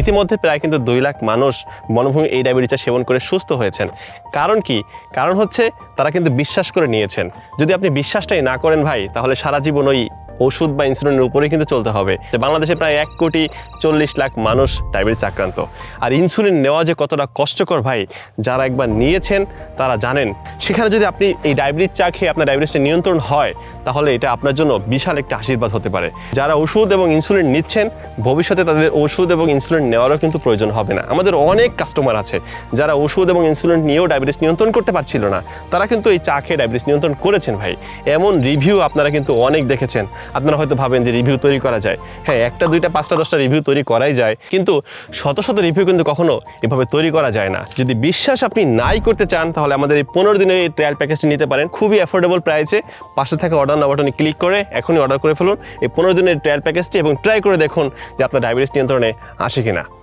ইতিমধ্যে প্রায় কিন্তু দুই লাখ মানুষ বনভূমি এই ডায়াবেটিসটা সেবন করে সুস্থ হয়েছেন। কারণ কি? কারণ হচ্ছে তারা কিন্তু বিশ্বাস করে নিয়েছেন। যদি আপনি বিশ্বাসটাই না করেন ভাই, তাহলে সারা জীবন ওই ওষুধ বা ইনসুলিনের উপরেই কিন্তু চলতে হবে। যে বাংলাদেশে প্রায় এক কোটি চল্লিশ লাখ মানুষ ডায়াবেটিস আক্রান্ত। আর ইনসুলিন নেওয়া যে কতটা কষ্টকর ভাই, যারা একবার নিয়েছেন, তারা জানেন। সেখানে যদি আপনি এই ডায়াবেটিস চা খেয়ে আপনার ডায়াবেটিসটা নিয়ন্ত্রণ হয়, তাহলে এটা আপনার জন্য বিশাল একটা আশীর্বাদ হতে পারে। যারা ওষুধ এবং ইনসুলিন নিচ্ছেন, ভবিষ্যতে তাদের ওষুধ এবং ইনসুলিন নেওয়ারও কিন্তু প্রয়োজন হবে না। আমাদের অনেক কাস্টমার আছে, যারা ওষুধ এবং ইনসুলিন নিয়েও ডায়াবেটিস নিয়ন্ত্রণ করতে পারছিল না। তারা কিন্তু এই চা খেয়ে ডায়াবেটিস নিয়ন্ত্রণ করেছেন ভাই। এমন রিভিউ আপনারা কিন্তু অনেক দেখেছেন। আপনারা হয়তো ভাবেন যে রিভিউ তৈরি করা যায়। হ্যাঁ একটা, দুইটা, পাঁচটা, দশটা রিভিউ তৈরি করাই যায়। কিন্তু শত শত রিভিউ কিন্তু কখনো এভাবে তৈরি করা যায় না। যদি বিশ্বাস আপনি নাই করতে চান, তাহলে আমাদের এই পনেরো দিনের এই ট্রায়াল প্যাকেজটি নিতে পারেন। খুবই অ্যাফোর্ডেবল প্রাইসে পাশে থাকা অর্ডার না বাটনে ক্লিক করে এখনই অর্ডার করে ফেলুন। এই পনেরো দিনের ট্রায়াল প্যাকেজটি এবং ট্রাই করে দেখুন যে আপনার ডায়াবেটিস নিয়ন্ত্রণে আসে কিনা।